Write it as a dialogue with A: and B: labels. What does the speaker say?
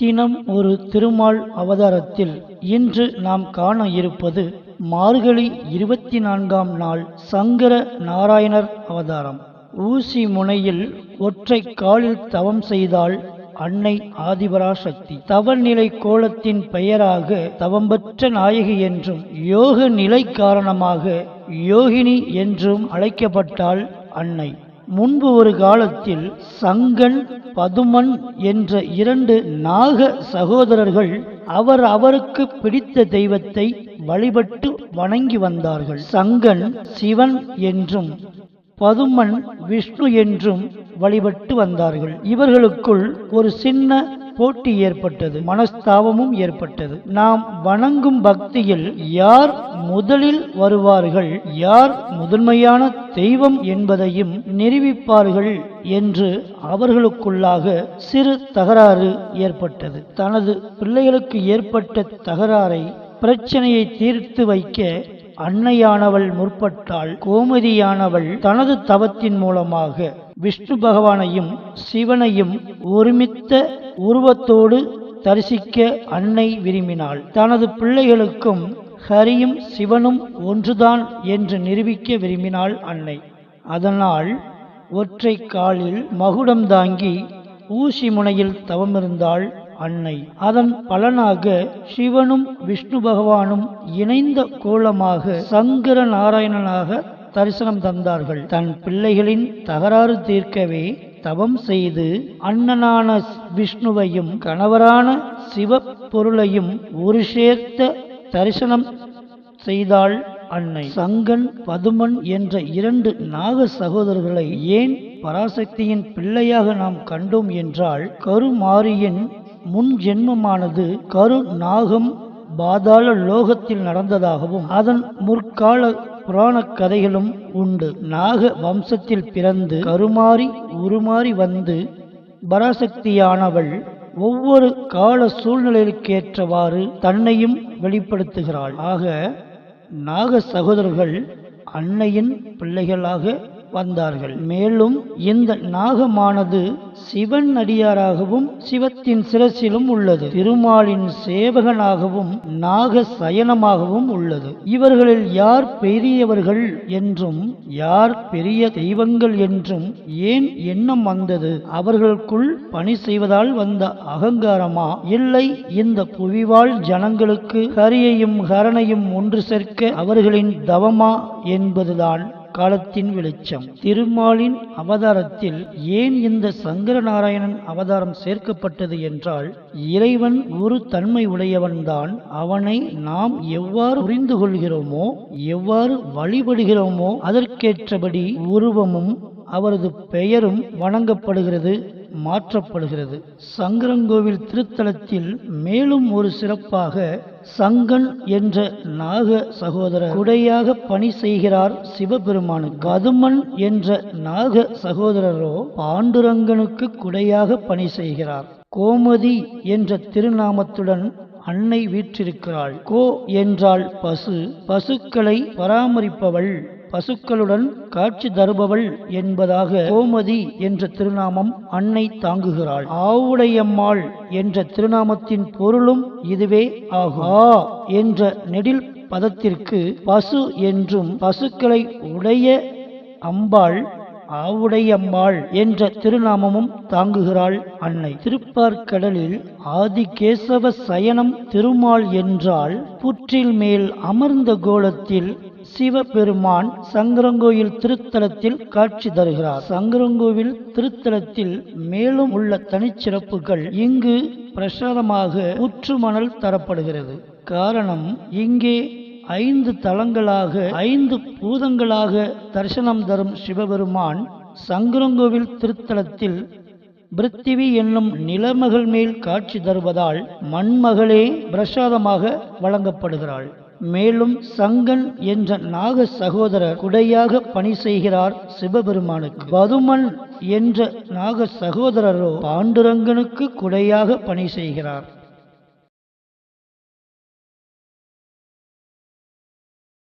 A: தினம் ஒரு திருமால் அவதாரத்தில் இன்று நாம் காண இருப்பது மார்கழி இருபத்தி நான்காம் நாள் சங்கர நாராயணர் அவதாரம். ஊசி முனையில் ஒற்றை காலில் தவம் செய்தால் அன்னை ஆதிபராசக்தி. தவநிலை கோலத்தின் பெயராக தவம்பற்ற நாயகி என்றும் யோக நிலை காரணமாக யோகினி என்றும் அழைக்கப்பட்டாள் அன்னை. முன்பு ஒரு காலத்தில் சங்கன் பதுமன் என்ற இரண்டு நாக சகோதரர்கள் அவர் அவருக்கு பிடித்த தெய்வத்தை வழிபட்டு வணங்கி வந்தார்கள். சங்கன் சிவன் என்றும் பதுமன் விஷ்ணு என்றும் வழிபட்டு வந்தார்கள். இவர்களுக்குள் ஒரு சின்ன போட்டி ஏற்பட்டது மனஸ்தாபமும் ஏற்பட்டது. நாம் வணங்கும் பக்தியில் யார் முதலில் வருவார்கள் யார் முதன்மையான தெய்வம் என்பதையும் நிரூபிப்பார்கள் என்று அவர்களுக்குள்ளாக சிறு தகராறு ஏற்பட்டது. தனது பிள்ளைகளுக்கு ஏற்பட்ட தகராறை பிரச்சனையை தீர்த்து வைக்க அன்னையானவள் முற்பட்டால் கோமதியானவள் தனது தவத்தின் மூலமாக விஷ்ணு பகவானையும் சிவனையும் ஒருமித்த உருவத்தோடு தரிசிக்க அன்னை விரும்பினாள். தனது பிள்ளைகளுக்கும் ஹரியும் சிவனும் ஒன்றுதான் என்று நிரூபிக்க விரும்பினாள் அன்னை. அதனால் ஒற்றை காலில் மகுடம் தாங்கி ஊசி முனையில் தவமிருந்தாள் அன்னை. அதன் பலனாக சிவனும் விஷ்ணு பகவானும் இணைந்த கோலமாக சங்கர நாராயணனாக தரிசனம் தந்தார்கள். தன் பிள்ளைகளின் தகராறு தீர்க்கவே தவம் செய்து அண்ணனான விஷ்ணுவையும் கணவரான சிவ பொருளையும் ஒரு சேர்த்த தரிசனம் செய்தாள் அன்னை. சங்கன் பதுமன் என்ற இரண்டு நாக சகோதரர்களை ஏன் பராசக்தியின் பிள்ளையாக நாம் கண்டோம் என்றால் கருமாரியின் முன் ஜென்மமானது கரு நாகம் பாதாள லோகத்தில் நடந்ததாகவும் அதன் முற்கால புராண கதைகளும் உண்டு. நாக வம்சத்தில் பிறந்து கருமாறி உருமாறி வந்து பராசக்தியானவள் ஒவ்வொரு கால சூழ்நிலைக்கேற்றவாறு தன்னையும் வெளிப்படுத்துகிறாள். ஆக நாக சகோதரர்கள் அன்னையின் பிள்ளைகளாக வந்தார்கள். மேலும் இந்த நாகமானது சிவன் அடியாராகவும் சிவத்தின் சிரசிலும் உள்ளது. திருமாலின் சேவகனாகவும் நாக சயனமாகவும் உள்ளது. இவர்களில் யார் பெரியவர்கள் என்றும் யார் பெரிய தெய்வங்கள் என்றும் ஏன் எண்ணம் வந்தது? அவர்களுக்குள் பணி செய்வதால் வந்த அகங்காரமா? இல்லை இந்த புவிவாழ் ஜனங்களுக்கு ஹரியையும் ஹரணையும் ஒன்று சேர்க்க அவர்களின் தவமா என்பதுதான். காலத்தின் வெளிச்சம். திருமாலின் அவதாரத்தில் ஏன் இந்த சங்கரநாராயணன் அவதாரம் சேர்க்கப்பட்டது என்றால் இறைவன் ஒரு தன்மை உடையவன்தான். அவனை நாம் எவ்வாறு புரிந்து கொள்கிறோமோ எவ்வாறு வழிபடுகிறோமோ அதற்கேற்றபடி உருவமும் அவரது பெயரும் வணங்கப்படுகிறது. மாற்றப்படுகிறது. சங்கரங்கோவில் திருத்தலத்தில் மேலும் ஒரு சிறப்பாக சங்கன் என்ற நாக சகோதரர் குடையாக பணி செய்கிறார் சிவபெருமானுக்கு கதுமன் என்ற நாக சகோதரரோ பாண்டுரங்கனுக்கு குடையாக பணி செய்கிறார். கோமதி என்ற திருநாமத்துடன் அன்னை வீற்றிருக்கிறாள். கோ என்றால் பசு பசுக்களை பராமரிப்பவள் பசுக்களுடன் காட்சி தருபவள் என்பதாக கோமதி என்ற திருநாமம் அன்னை தாங்குகிறாள். ஆவுடையம்மாள் என்ற திருநாமத்தின் பொருளும் இதுவே ஆகும். ஆ என்ற நெடில் பதத்திற்கு பசு என்றும் பசுக்களை உடைய அம்பாள் ஆவுடையம்மாள் என்ற திருநாமமும் தாங்குகிறாள் அன்னை. திருப்பார்கடலில் ஆதிகேசவ சயனம் திருமால் என்றால் புற்றில் மேல் அமர்ந்த கோலத்தில் சிவபெருமான் சங்கரங்கோயில் திருத்தலத்தில் காட்சி தருகிறார். சங்கரங்கோவில் திருத்தலத்தில் மேலும் உள்ள தனிச்சிறப்புகள் இங்கு பிரசாதமாக உற்றுமணல் தரப்படுகிறது. காரணம் இங்கே ஐந்து தலங்களாக ஐந்து பூதங்களாக தரிசனம் தரும் சிவபெருமான் சங்கரங்கோவில் திருத்தலத்தில் பிருத்திவி என்னும் நிலமகள் மேல் காட்சி தருவதால் மண்மகளே பிரசாதமாக வழங்கப்படுகிறாள். மேலும் சங்கன் என்ற நாக சகோதரர் குடையாக பணி செய்கிறார் சிவபெருமானுக்கு. பதுமன் என்ற நாக சகோதரரோ பாண்டுரங்கனுக்கு குடையாக பணி செய்கிறார்.